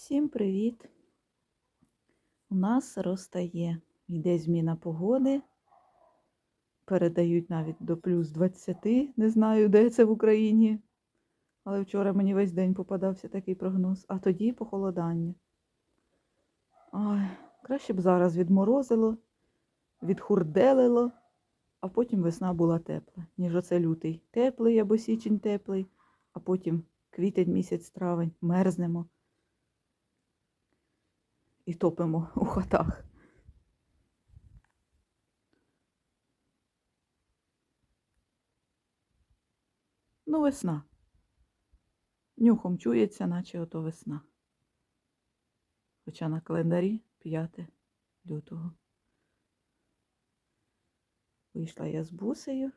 Всім привіт! У нас розтає. Йде зміна погоди. Передають навіть до плюс 20. Не знаю, де це в Україні. Але вчора мені весь день попадався такий прогноз. А тоді похолодання. Ой, краще б зараз відморозило, відхурделило, а потім весна була тепла, ніж оце лютий. Теплий або січень теплий, а потім квітень місяць травень, мерзнемо і топимо у хатах. Ну, весна. Нюхом чується, наче ото весна. Хоча на календарі 5 лютого. Вийшла я з бусею.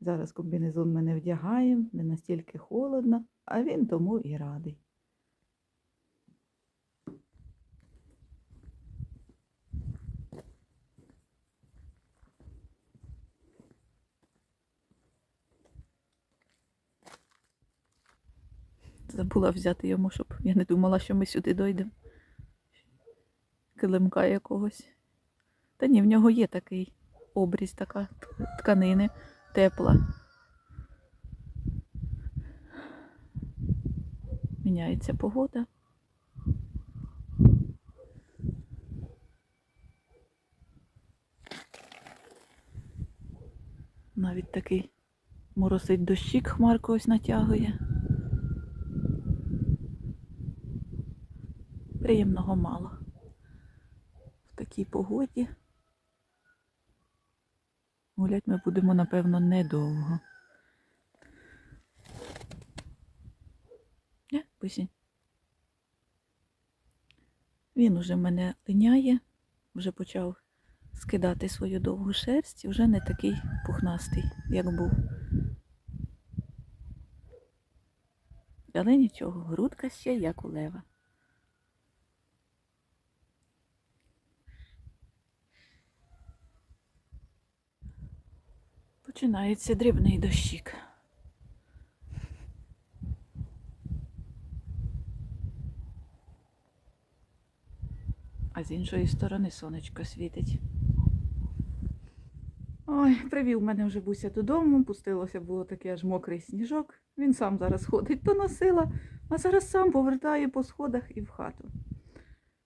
Зараз комбінезон ми не вдягаємо, не настільки холодно, а він тому і радий. Забула взяти йому, щоб я не думала, що ми сюди дойдемо. Килимка якогось. Та ні, в нього є такий обріз, така тканини тепла. Міняється погода. Навіть такий моросить дощик, хмарку ось натягує. Приємного мало. В такій погоді. Гулять ми будемо, напевно, недовго. Не. Він уже мене линяє, вже почав скидати свою довгу шерсть, і вже не такий пухнастий, як був. Але нічого, грудка ще як у лева. Починається дрібний дощик. А з іншої сторони сонечко світить. Ой, привів мене вже буся додому, пустилося, було такий аж мокрий сніжок. Він сам зараз ходить, то носила, а зараз сам повертає по сходах і в хату.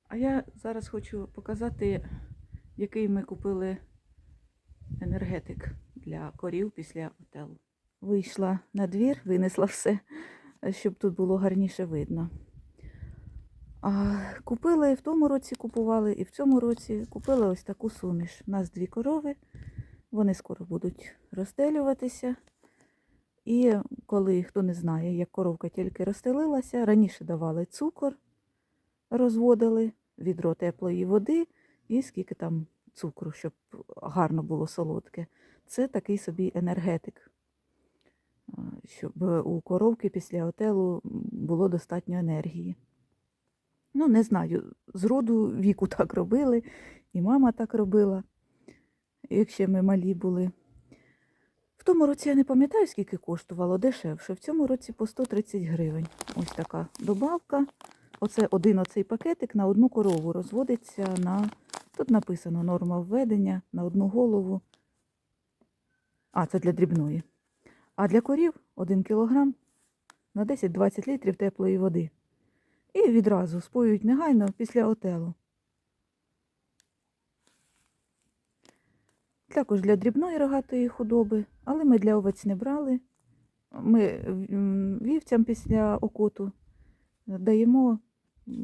А я зараз хочу показати, який ми купили енергетик для корів після отелу. Вийшла на двір, винесла все, щоб тут було гарніше видно. А, купили в тому році, купували і в цьому році купили ось таку суміш. У нас дві корови, вони скоро будуть розстелюватися. І коли хто не знає, як коровка тільки розстелилася, раніше давали цукор, розводили, відро теплої води і скільки там цукру, щоб гарно було солодке. Це такий собі енергетик, щоб у коровки після отелу було достатньо енергії. Ну, не знаю, з роду віку так робили, і мама так робила, якщо ми малі були. В тому році я не пам'ятаю, скільки коштувало дешевше. В цьому році по 130 гривень. Ось така добавка. Оце один оцей пакетик на одну корову розводиться на. Тут написано норма введення на одну голову. А, це для дрібної. А для корів 1 кілограм на 10-20 літрів теплої води. І відразу споюють негайно після отелу. Також для дрібної рогатої худоби, але ми для овець не брали. Ми вівцям після окоту даємо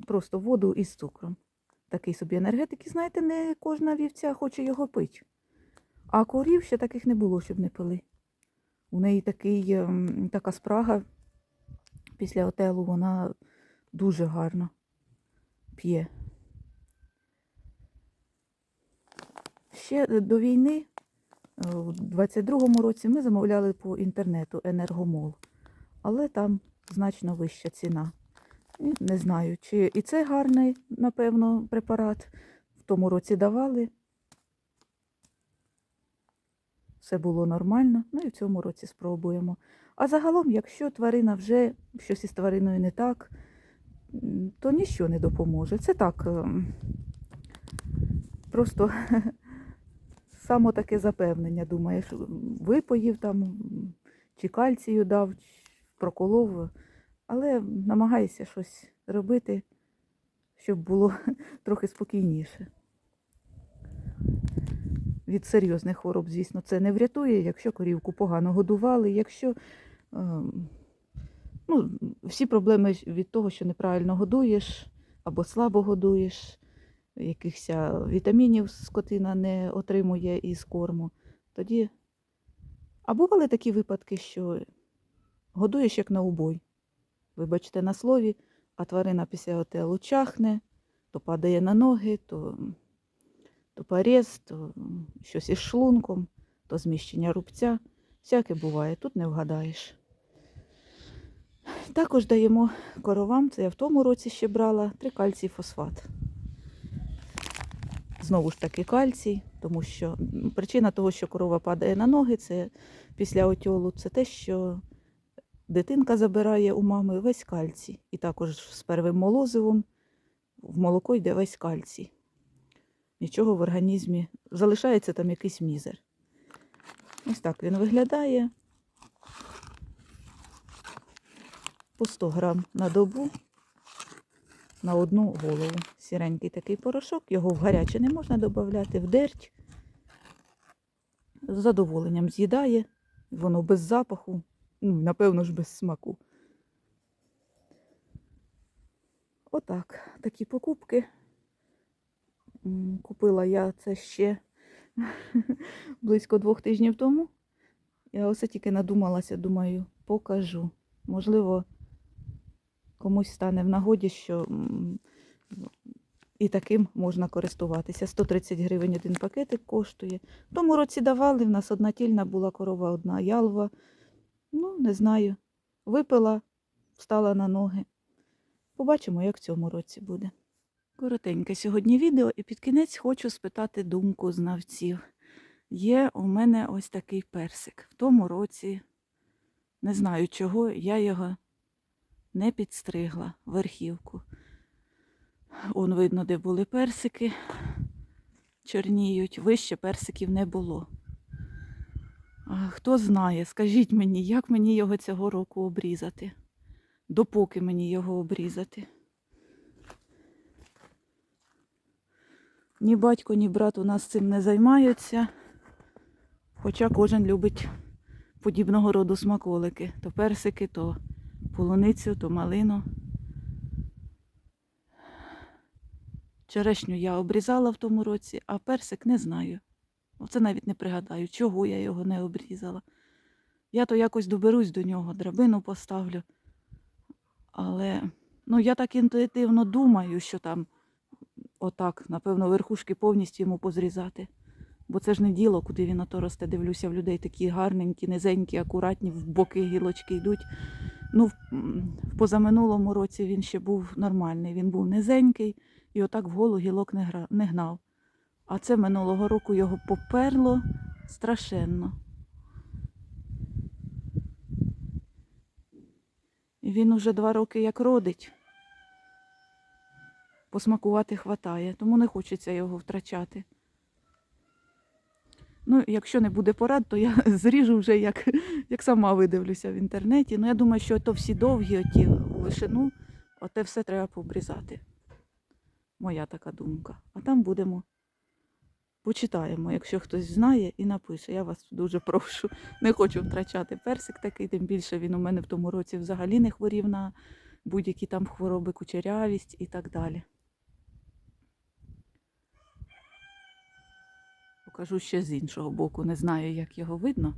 просто воду із цукром. Такий собі енергетик, і знаєте, не кожна вівця хоче його пити. А корів ще таких не було, щоб не пили. У неї такий, ем, така спрага після отелу, вона дуже гарно п'є. Ще до війни, е, у 22-му році, ми замовляли по інтернету енергомол, але там значно вища ціна. Не знаю, чи і це гарний, напевно, препарат. В тому році давали. Все було нормально. Ну і в цьому році спробуємо. А загалом, якщо тварина вже щось із твариною не так, то ніщо не допоможе. Це так. ем, Просто само таке запевнення, думаєш, випоїв там, чи кальцію дав, проколов, але намагайся щось робити, щоб було трохи спокійніше. Від серйозних хвороб, звісно, це не врятує, якщо корівку погано годували, якщо ем, ну, всі проблеми від того, що неправильно годуєш або слабо годуєш, якихось вітамінів скотина не отримує із корму, тоді. А бували такі випадки, що годуєш як на убой. Вибачте на слові, а тварина після отелу чахне, то падає на ноги, то, то порез, то щось із шлунком, то зміщення рубця. Всяке буває, тут не вгадаєш. Також даємо коровам, це я в тому році ще брала, трикальцій фосфат. Знову ж таки кальцій, тому що причина того, що корова падає на ноги, це після отьолу, це те, що дитинка забирає у мами весь кальцій. І також з первим молозивом в молоко йде весь кальцій. Нічого в організмі, залишається там якийсь мізер. Ось так він виглядає. По 100 грам на добу на одну голову. Сіренький такий порошок, його в гаряче не можна додати, в дерть. З задоволенням з'їдає, воно без запаху, ну, напевно ж, без смаку. Отак, такі покупки. Купила я це ще близько двох тижнів тому. Я оце тільки надумалася, думаю, покажу. Можливо, комусь стане в нагоді, що і таким можна користуватися. 130 гривень один пакетик коштує. В тому році давали, в нас одна тільна була корова, одна ялва. Ну, не знаю. Випила, встала на ноги. Побачимо, як в цьому році буде. Коротеньке сьогодні відео, і під кінець хочу спитати думку знавців. Є у мене ось такий персик. В тому році, не знаю чого, я його не підстригла верхівку. Он видно, де були персики, чорніють, вище персиків не було. Хто знає, скажіть мені, як мені його цього року обрізати? Допоки мені його обрізати? Ні батько, ні брат у нас цим не займаються, хоча кожен любить подібного роду смаколики. То персики, то полуницю, то малину. Черешню я обрізала в тому році, а персик не знаю. Оце навіть не пригадаю, чого я його не обрізала. Я то якось доберусь до нього, драбину поставлю. Але ну, я так інтуїтивно думаю, що там отак, напевно, верхушки повністю йому позрізати. Бо це ж не діло, куди він ото росте. Дивлюся, в людей такі гарненькі, низенькі, акуратні, в боки гілочки йдуть. Ну, в, позаминулому році він ще був нормальний. Він був низенький і отак вголу гілок не, гра, не гнав. А це минулого року його поперло страшенно. Він уже два роки як родить. Посмакувати хватає, тому не хочеться його втрачати. Ну, якщо не буде порад, то я зріжу вже, як, як сама видивлюся в інтернеті. Ну, я думаю, що то всі довгі, оті у вишину, оте все треба пообрізати. Моя така думка. А там будемо почитаємо, якщо хтось знає і напише. Я вас дуже прошу. Не хочу втрачати персик такий, тим більше він у мене в тому році взагалі не хворів на будь-які там хвороби, кучерявість і так далі. Покажу ще з іншого боку. Не знаю, як його видно.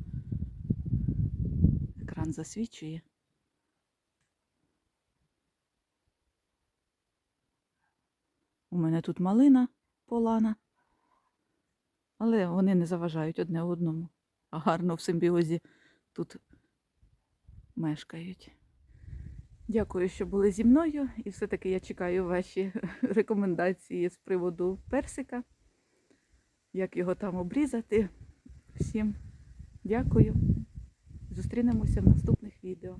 Екран засвічує. У мене тут малина полана, але вони не заважають одне одному, а гарно в симбіозі тут мешкають. Дякую, що були зі мною, і все-таки я чекаю ваші рекомендації з приводу персика, як його там обрізати. Всім дякую. Зустрінемося в наступних відео.